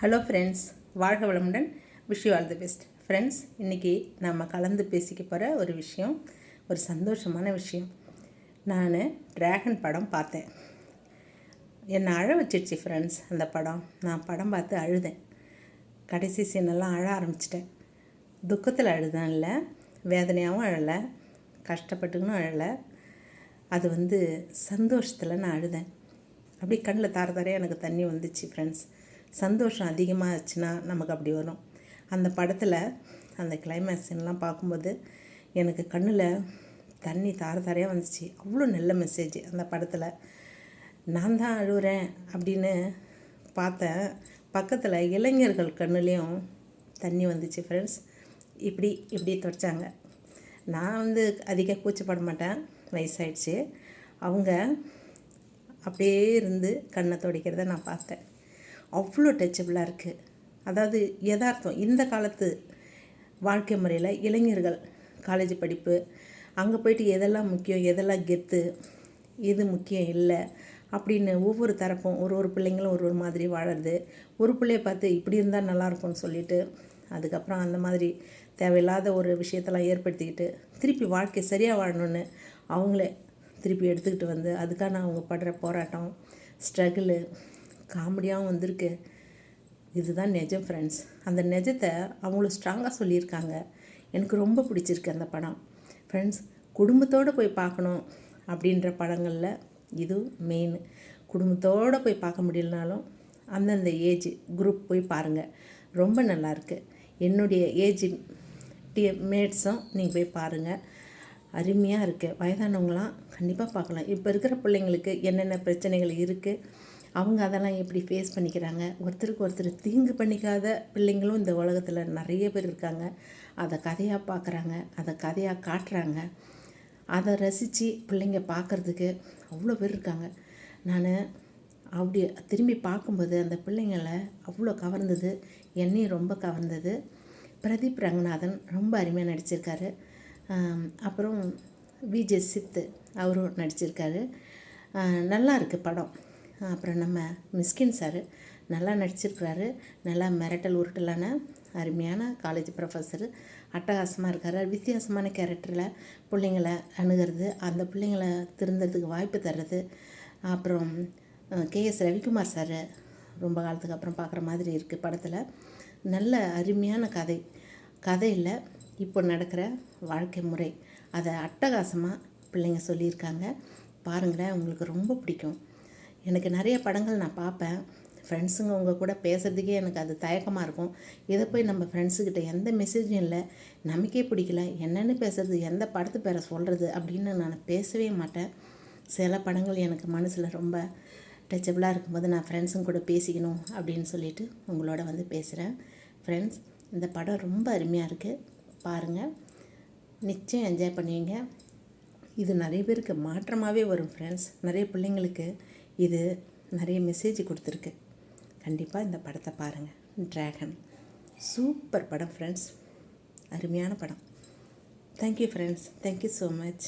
Hello friends வாழ்க வளமுடன். Wish you all the best friends இன்றைக்கி நம்ம கலந்து பேசிக்க போகிற ஒரு விஷயம் ஒரு சந்தோஷமான விஷயம். நான் ட்ராகன் படம் பார்த்தேன். என்னை அழ வச்சிருச்சு ஃப்ரெண்ட்ஸ் அந்த படம். நான் படம் பார்த்து அழுதேன். கடைசி சீனெல்லாம் அழ ஆரம்பிச்சிட்டேன். துக்கத்தில் அழுதான் இல்லை வேதனையாகவும் அழலை கஷ்டப்பட்டுக்கணும் அழலை. அது வந்து சந்தோஷத்தில் நான் அழுதேன். அப்படி கண்ணில் தார தாரையாக எனக்கு தண்ணி வந்துச்சு ஃப்ரெண்ட்ஸ் சந்தோஷம் அதிகமாக ஆச்சுன்னா நமக்கு அப்படி வரும். அந்த படத்தில் அந்த கிளைமேக்ஸ்லாம் பார்க்கும்போது எனக்கு கண்ணில் தண்ணி தார தாரையாக வந்துச்சு. அவ்வளோ நல்ல மெசேஜ் அந்த படத்தில். நான் தான் அழுகிறேன் அப்படின்னு பார்த்தேன் பக்கத்தில் இளைஞர்கள் கண்ணுலேயும் தண்ணி வந்துச்சு ஃப்ரெண்ட்ஸ் இப்படி இப்படி துடைச்சாங்க. நான் வந்து அதிக கூச்சப்பட மாட்டேன். வயசாயிடுச்சு. அவங்க அப்படியே இருந்து கண்ணை துடைக்கிறத நான் பார்த்தேன். அவ்வளோ டச்சபிளாக இருக்குது அதாவது யதார்த்தம் இந்த காலத்து வாழ்க்கை முறையில் இளைஞர்கள் காலேஜ் படிப்பு அங்கே போயிட்டு எதெல்லாம் முக்கியம் எதெல்லாம் கெத்து எது முக்கியம் இல்லை அப்படின்னு ஒவ்வொரு தரப்பும் ஒரு ஒரு பிள்ளைங்களும் ஒரு ஒரு மாதிரி வாழறது. ஒரு பிள்ளைய பார்த்து இப்படி இருந்தால் நல்லாயிருக்கும்னு சொல்லிட்டு அதுக்கப்புறம் அந்த மாதிரி தேவையில்லாத ஒரு விஷயத்தெல்லாம் ஏற்படுத்திக்கிட்டு திருப்பி வாழ்க்கை சரியாக வாழணும்னு அவங்களே திருப்பி எடுத்துக்கிட்டு வந்து அதுக்கான அவங்க படுற போராட்டம் ஸ்ட்ரகிளு காமெடியாகவும் வந்திருக்கு. இதுதான் நிஜம் ஃப்ரெண்ட்ஸ் அந்த நிஜத்தை அவங்களும் ஸ்ட்ராங்காக சொல்லியிருக்காங்க. எனக்கு ரொம்ப பிடிச்சிருக்கு அந்த படம். ஃப்ரெண்ட்ஸ் குடும்பத்தோடு போய் பார்க்கணும் அப்படின்ற படங்களில் இது மெயின் குடும்பத்தோடு போய் பார்க்க முடியலனாலும் அந்தந்த ஏஜ் குரூப் போய் பாருங்கள் ரொம்ப நல்லாயிருக்கு என்னுடைய ஏஜ் டி மேட்ஸும் நீங்கள் போய் பாருங்கள் அருமையாக இருக்குது வயதானவங்களாம் கண்டிப்பாக பார்க்கலாம். இப்போ இருக்கிற பிள்ளைங்களுக்கு என்னென்ன பிரச்சனைகள் இருக்குது அவங்க அதெல்லாம் எப்படி ஃபேஸ் பண்ணிக்கிறாங்க? ஒருத்தருக்கு ஒருத்தர் தீங்கு பண்ணிக்காத பிள்ளைங்களும் இந்த உலகத்தில் நிறைய பேர் இருக்காங்க. அதை கதையாக பார்க்குறாங்க அதை கதையாக காட்டுறாங்க. அதை ரசித்து பிள்ளைங்க பார்க்குறதுக்கு அவ்வளோ பேர் இருக்காங்க. நான் அப்படி திரும்பி பார்க்கும்போது அந்த பிள்ளைங்களை அவ்வளோ கவர்ந்தது. என்னையும் ரொம்ப கவர்ந்தது. பிரதீப் ரங்கநாதன் ரொம்ப அருமையாக நடிச்சிருக்காரு. அப்புறம் விஜய் சித்து அவரும் நடிச்சிருக்காரு. நல்லா இருக்குது படம். அப்புறம் நம்ம மிஸ்கின் சார் நல்லா நடிச்சிருக்கிறாரு. நல்லா மிரட்டல் உருட்டலான அருமையான காலேஜ் ப்ரொஃபஸர் அட்டகாசமாக இருக்கார். வித்தியாசமான கேரக்டரில் பிள்ளைங்களை அணுகிறது. அந்த பிள்ளைங்களை திருந்துறதுக்கு வாய்ப்பு தர்றது. அப்புறம் கேஎஸ் ரவிக்குமார் சார் ரொம்ப காலத்துக்கு அப்புறம் பார்க்குற மாதிரி இருக்குது படத்தில். நல்ல அருமையான கதை. கதையில் இப்போ நடக்கிற வாழ்க்கை முறை. அதை அட்டகாசமாக பிள்ளைங்க சொல்லியிருக்காங்க. பாருங்களேன் உங்களுக்கு ரொம்ப பிடிக்கும். எனக்கு நிறைய படங்கள் நான் பார்ப்பேன். ஃப்ரெண்ட்ஸுங்க உங்கள் கூட பேசுகிறதுக்கே எனக்கு அது தயக்கமாக இருக்கும். இதை போய் நம்ம ஃப்ரெண்ட்ஸுக்கிட்ட எந்த மெசேஜும் இல்லை. நமக்கே பிடிக்கல. என்னென்னு பேசுறது எந்த படத்து பேரை சொல்கிறது அப்படின்னு நான் பேசவே மாட்டேன். சில படங்கள் எனக்கு மனசில் ரொம்ப டச்சபிளாக இருக்கும்போது நான் ஃப்ரெண்ட்ஸுங்க கூட பேசிக்கணும் அப்படின்னு சொல்லிட்டு உங்களோட வந்து பேசுகிறேன் ஃப்ரெண்ட்ஸ் இந்த படம் ரொம்ப அருமையாக இருக்குது பாருங்கள் நிச்சயம் என்ஜாய் பண்ணுவீங்க. இது நிறைய பேருக்கு மாற்றமாகவே வரும் ஃப்ரெண்ட்ஸ் நிறைய பிள்ளைங்களுக்கு இது நிறைய மெசேஜ் கொடுத்துருக்கு. கண்டிப்பாக இந்த படத்தை பாருங்கள் ட்ராகன் சூப்பர் படம் ஃப்ரெண்ட்ஸ் அருமையான படம். Thank you friends thank you so much